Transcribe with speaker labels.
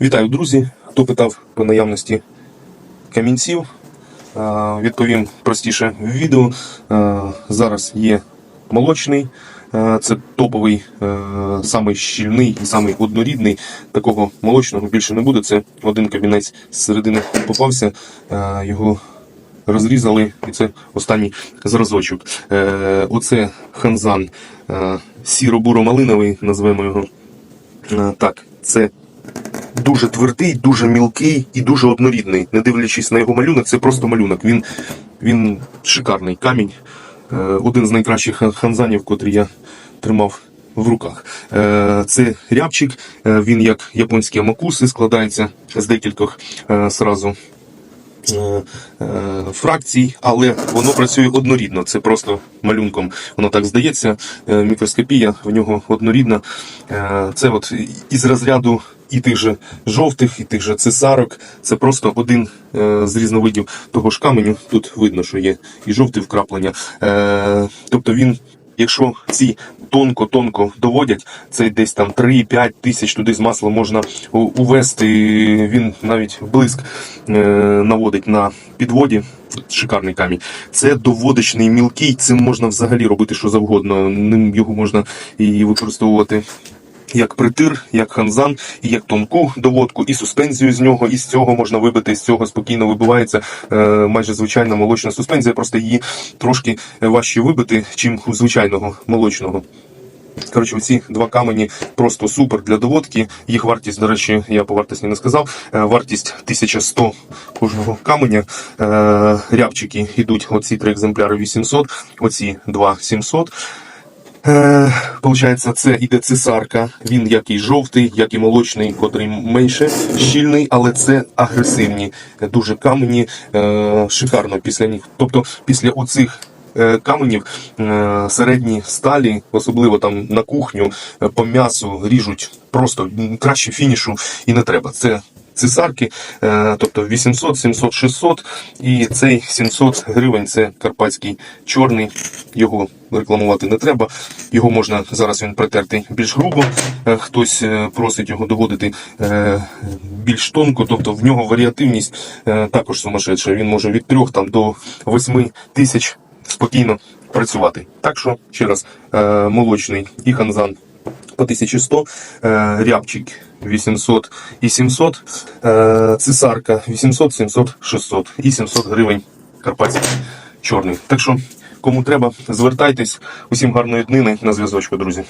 Speaker 1: Вітаю, друзі! Хто питав по наявності камінців? Відповім простіше в відео. Зараз є молочний, це топовий, самий щільний і самий однорідний. Такого молочного більше не буде. Це один камінець з середини попався. Його розрізали, і це останній зразочок. Е, Оце ханзан сіро-буро-малиновий, назвемо його. Так, це дуже твердий, дуже мілкий і дуже однорідний. Не дивлячись на його малюнок, це просто малюнок. Він, він шикарний камінь. Е, Один з найкращих ханзанів, котрий я тримав в руках. Е, Це рябчик, е, він як японські амакуси складається з декількох сразу фракцій, але воно працює однорідно. Це просто малюнком. Воно так здається. Е, Мікроскопія в нього однорідна. Е, Це от із розряду і тих же жовтих, і тих же цесарок. Це просто один е, з різновидів того ж каменю. Тут видно, що є і жовте вкраплення. Е, Тобто він. Якщо ці тонко-тонко доводять, це десь там 3-5 тисяч туди з масла можна увести. Він навіть блиск е, наводить на підводі. Шикарний камінь. Це доводочний мілкий, цим можна взагалі робити що завгодно. Ним його можна і використовувати як притир, як ханзан, і як тонку доводку, і суспензію з нього, і з цього можна вибити, з цього спокійно вибивається е, майже звичайна молочна суспензія, просто її трошки важче вибити, чим у звичайного молочного. Коротше, оці два камені просто супер для доводки. Їх вартість, до речі, я по вартості не сказав. Е, Вартість 1100 кожного каменя. Е, Рябчики йдуть, оці три екземпляри 800, оці два 700. Получається, це іде цесарка. Він як і жовтий, як і молочний, котрий менше щільний, але це агресивні, дуже камені, е, шикарно після них. Тобто після оцих е, каменів е, середні сталі, особливо там на кухню, по м'ясу ріжуть просто краще фінішу і не треба. Це цесарки, е, тобто 800, 700, 600 і цей 700 гривень це карпатський чорний, його рекламувати не треба. Його можна зараз він притертий більш грубо. Е, Хтось е, просить його доводити більш тонко, тобто в нього варіативність також сумасшедша. Він може від 3 там, до 8 тисяч спокійно працювати. Так що, ще раз, молочний і ханзан по 1100, е, рябчик 800 і 700, е, цесарка 800, 700, 600 і 700 гривень карпатський чорний. Так що, кому треба, звертайтесь. Усім гарної днини на зв'язочку, друзі.